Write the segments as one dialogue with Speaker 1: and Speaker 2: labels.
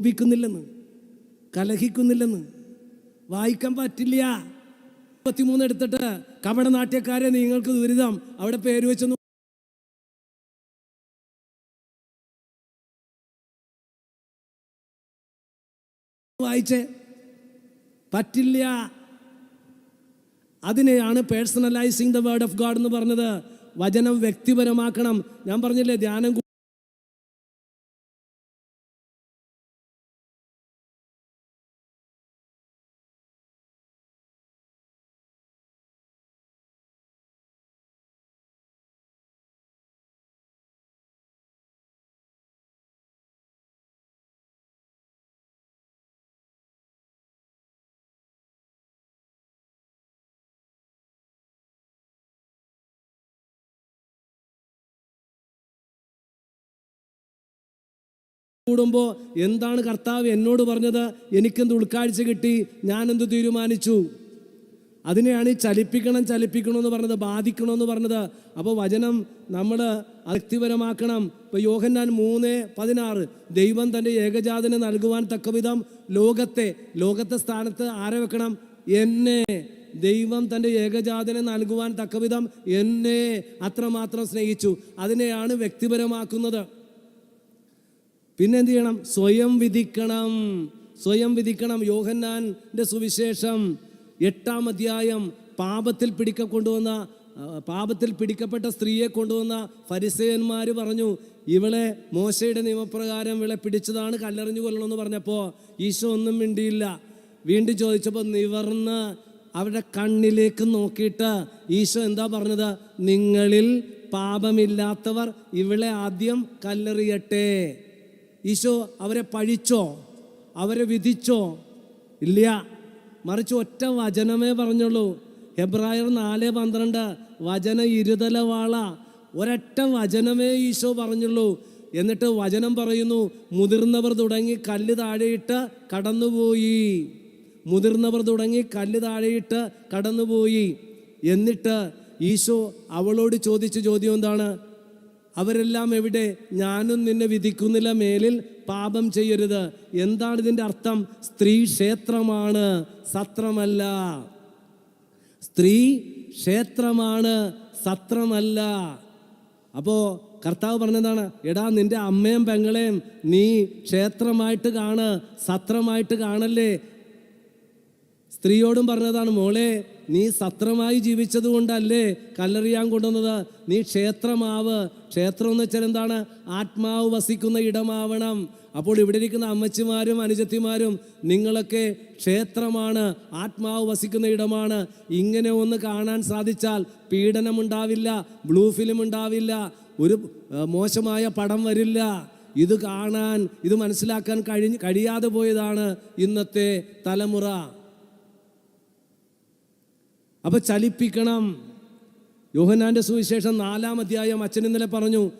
Speaker 1: കോപിക്കുന്നില്ലെന്ന് കലഹിക്കുന്നില്ലെന്ന് വായിക്കാൻ പറ്റില്ല. മുപ്പത്തിമൂന്ന് എടുത്തിട്ട് കപട നാട്യക്കാരെ നിങ്ങൾക്ക് ദുരിതം അവിടെ പേര് വെച്ചൊന്നും വായിച്ചേ. പറ്റില്ല. അതിനെയാണ് personalizing the word of God എന്ന് പറഞ്ഞത്. വചനം വ്യക്തിപരമാക്കണം. ഞാൻ പറഞ്ഞില്ലേ ധ്യാനം കൂടുമ്പോൾ എന്താണ് കർത്താവ് എന്നോട് പറഞ്ഞത്? എനിക്കെന്ത് ഉൾക്കാഴ്ച കിട്ടി? ഞാനെന്ത് തീരുമാനിച്ചു? അതിനെയാണ് ഈ ചലിപ്പിക്കണം ചലിപ്പിക്കണമെന്ന് പറഞ്ഞത് ബാധിക്കണമെന്ന് പറഞ്ഞത്. അപ്പോൾ വചനം നമ്മൾ വ്യക്തിപരമാക്കണം. ഇപ്പോൾ യോഹന്നാൻ മൂന്ന് പതിനാറ് ദൈവം തന്റെ ഏകജാതനെ നൽകുവാൻ തക്കവിധം ലോകത്തെ ലോകത്തെ സ്ഥാനത്ത് ആരെ വെക്കണം? എന്നെ. ദൈവം തന്റെ ഏകജാതനെ നൽകുവാൻ തക്കവിധം എന്നെ അത്രമാത്രം സ്നേഹിച്ചു. അതിനെയാണ് വ്യക്തിപരമാക്കുന്നത്. പിന്നെ എന്ത് ചെയ്യണം സ്വയം വിധിക്കണം. സ്വയം വിധിക്കണം. യോഹന്നാന്റെ സുവിശേഷം എട്ടാം അധ്യായം പാപത്തിൽ പിടിക്ക കൊണ്ടുവന്ന പാപത്തിൽ പിടിക്കപ്പെട്ട സ്ത്രീയെ കൊണ്ടുവന്ന ഫരിസേയന്മാർ പറഞ്ഞു ഇവളെ മോശയുടെ നിയമപ്രകാരം ഇവളെ പിടിച്ചതാണ് കല്ലെറിഞ്ഞു കൊല്ലണമെന്ന് പറഞ്ഞപ്പോൾ ഈശോ ഒന്നും മിണ്ടിയില്ല. വീണ്ടും ചോദിച്ചപ്പോൾ നിവർന്ന് അവരുടെ കണ്ണിലേക്ക് നോക്കിയിട്ട് ഈശോ എന്താ പറഞ്ഞത്? നിങ്ങളിൽ പാപമില്ലാത്തവർ ഇവളെ ആദ്യം കല്ലെറിയട്ടെ. ഈശോ അവരെ പഴിച്ചോ അവരെ വിധിച്ചോ ഇല്ല. മറിച്ച് ഒറ്റ വചനമേ പറഞ്ഞുള്ളൂ. ഹെബ്രായർ നാല് പന്ത്രണ്ട് വചന ഇരുതല വാള. ഒരൊറ്റ വചനമേ ഈശോ പറഞ്ഞുള്ളൂ. എന്നിട്ട് വചനം പറയുന്നു മുതിർന്നവർ തുടങ്ങി കല്ല് താഴെയിട്ട് കടന്നുപോയി. മുതിർന്നവർ തുടങ്ങി കല്ല് താഴെയിട്ട് കടന്നുപോയി. എന്നിട്ട് ഈശോ അവളോട് ചോദിച്ച ചോദ്യം എന്താണ്? അവരെല്ലാം എവിടെ? ഞാനും നിന്നെ വിധിക്കുന്നില്ല മേലിൽ പാപം ചെയ്യരുത്. എന്താണ് ഇതിന്റെ അർത്ഥം? സ്ത്രീ ക്ഷേത്രമാണ് സത്രമല്ല. സ്ത്രീ ക്ഷേത്രമാണ് സത്രമല്ല. അപ്പോൾ കർത്താവ് പറഞ്ഞതാണ് എടാ നിന്റെ അമ്മയും പെങ്ങളെയും നീ ക്ഷേത്രമായിട്ട് കാണ് സത്രമായിട്ട് കാണല്ലേ. സ്ത്രീയോടും പറഞ്ഞതാണ് മോളെ നീ സത്രമായി ജീവിച്ചത് കൊണ്ടല്ലേ കല്ലെറിയാൻ കൊണ്ടുവന്നത്? നീ ക്ഷേത്രമാവ്. ക്ഷേത്രം എന്ന് വെച്ചാൽ എന്താണ്? ആത്മാവ് വസിക്കുന്ന ഇടമാവണം. അപ്പോൾ ഇവിടെ ഇരിക്കുന്ന അമ്മച്ചിമാരും അനുജത്തിമാരും നിങ്ങളൊക്കെ ക്ഷേത്രമാണ് ആത്മാവ് വസിക്കുന്ന ഇടമാണ്. ഇങ്ങനെ ഒന്ന് കാണാൻ സാധിച്ചാൽ പീഡനമുണ്ടാവില്ല ബ്ലൂ ഫിലിം ഉണ്ടാവില്ല ഒരു മോശമായ പടം വരില്ല. ഇത് കാണാൻ ഇത് മനസ്സിലാക്കാൻ കഴിഞ്ഞ് കഴിയാതെ പോയതാണ് ഇന്നത്തെ തലമുറ. അപ്പൊ ചലിപ്പിക്കണം. യോഹനാന്റെ സുവിശേഷം നാലാം അധ്യായം അച്ഛൻ ഇന്നലെ പറഞ്ഞു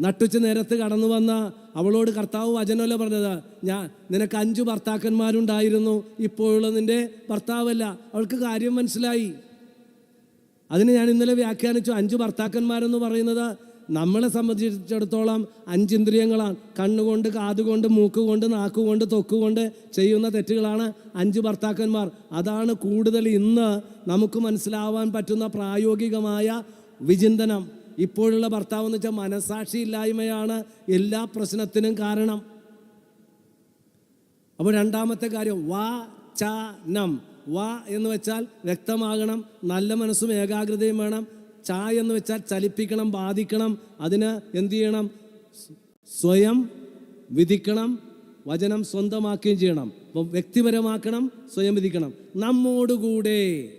Speaker 1: നട്ടുച്ച് നേരത്ത് കടന്നു വന്ന അവളോട് കർത്താവ് വചനമല്ല പറഞ്ഞത്. ഞാൻ നിനക്ക് അഞ്ചു ഭർത്താക്കന്മാരുണ്ടായിരുന്നു. ഇപ്പോഴുള്ള നിന്റെ ഭർത്താവല്ല. അവൾക്ക് കാര്യം മനസ്സിലായി. അതിന് ഞാൻ ഇന്നലെ വ്യാഖ്യാനിച്ചു അഞ്ച് ഭർത്താക്കന്മാരെന്ന് പറയുന്നത് നമ്മളെ സംബന്ധിച്ചിടത്തോളം അഞ്ചിന്ദ്രിയങ്ങളാണ്. കണ്ണുകൊണ്ട് കാതുകൊണ്ട് മൂക്കുകൊണ്ട് നാക്കുകൊണ്ട് തൊക്കുകൊണ്ട് ചെയ്യുന്ന തെറ്റുകളാണ് അഞ്ച് ഭർത്താക്കന്മാർ. അതാണ് കൂടുതൽ ഇന്ന് നമുക്ക് മനസ്സിലാവാൻ പറ്റുന്ന പ്രായോഗികമായ വിചിന്തനം. ഇപ്പോഴുള്ള ഭർത്താവ് എന്ന് വെച്ചാൽ മനസാക്ഷി ഇല്ലായ്മയാണ് എല്ലാ പ്രശ്നത്തിനും കാരണം. അപ്പോൾ രണ്ടാമത്തെ കാര്യം വാ ച നം. വാ എന്ന് വെച്ചാൽ വ്യക്തമാകണം നല്ല മനസ്സും ഏകാഗ്രതയും വേണം. ച എന്ന് വെച്ചാൽ ചലിപ്പിക്കണം ബാധിക്കണം അതിന് എന്തു ചെയ്യണം? സ്വയം വിധിക്കണം വചനം സ്വന്തമാക്കുകയും ചെയ്യണം. അപ്പം വ്യക്തിപരമാക്കണം സ്വയം വിധിക്കണം. നമ്മോടുകൂടെ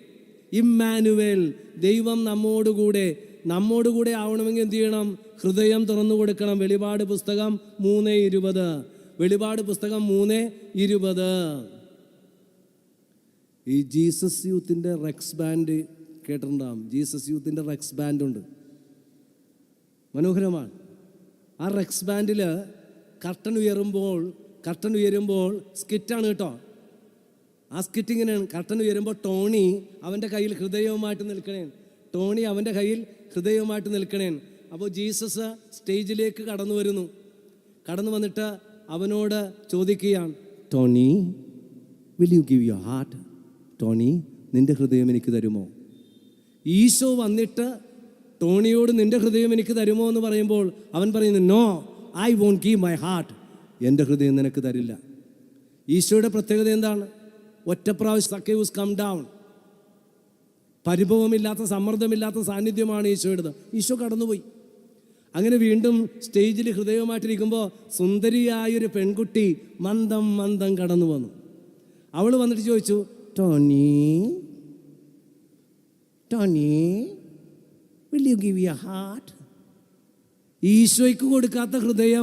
Speaker 1: ഇമ്മാനുവൽ ദൈവം നമ്മോടുകൂടെ നമ്മോടുകൂടെ ആവണമെങ്കിൽ എന്ത് ചെയ്യണം? ഹൃദയം തുറന്നു കൊടുക്കണം. വെളിപാട് പുസ്തകം മൂന്ന് ഇരുപത്. വെളിപാട് പുസ്തകം മൂന്ന് ഇരുപത്. ഈ ജീസസ് യൂത്തിന്റെ റെക്സ് ബാൻഡ് കേട്ടിട്ടുണ്ടാവും. ജീസസ് യൂത്തിന്റെ റെക്സ് ബാൻഡുണ്ട്. മനോഹരമാണ്. ആ റെക്സ് ബാൻഡിൽ കർട്ടൻ ഉയരുമ്പോൾ കർട്ടൻ ഉയരുമ്പോൾ സ്കിറ്റാണ് കേട്ടോ. ആ സ്കിറ്റ് ഇങ്ങനെയാണ്. കർട്ടൻ ഉയരുമ്പോൾ ടോണി അവന്റെ കയ്യിൽ ഹൃദയവുമായിട്ട് നിൽക്കണേ ടോണി അവന്റെ കയ്യിൽ ഹൃദയവുമായിട്ട് നിൽക്കണേ അപ്പോൾ ജീസസ് സ്റ്റേജിലേക്ക് കടന്നു വരുന്നു. കടന്നു വന്നിട്ട് അവനോട് ചോദിക്കുകയാണ് Tony will you give your heart Tony നിന്റെ ഹൃദയം എനിക്ക് തരുമോ? ഈശോ വന്നിട്ട് ടോണിയോട് നിന്റെ ഹൃദയം എനിക്ക് തരുമോ എന്ന് പറയുമ്പോൾ അവൻ പറയുന്നു no I won't give my heart. എന്റെ ഹൃദയം നിനക്ക് തരില്ല. ഈശോയുടെ പ്രത്യേകത എന്താണ്? ഒറ്റപ്രാവശ്യം സക്കേവൂസ് കം ഡൗൺ. പരിഭവമില്ലാത്ത സമ്മർദ്ദമില്ലാത്ത സാന്നിധ്യമാണ് ഈശോയുടേത്. ഈശോ കടന്നുപോയി. അങ്ങനെ വീണ്ടും സ്റ്റേജിൽ ഹൃദയവുമായിട്ടിരിക്കുമ്പോൾ സുന്ദരിയായൊരു പെൺകുട്ടി മന്ദം മന്ദം കടന്നു വന്നു അവൾ വന്നിട്ട് ചോദിച്ചു Tony Tony will you give you heart ഈശോയ്ക്ക് കൊടുക്കാത്ത ഹൃദയം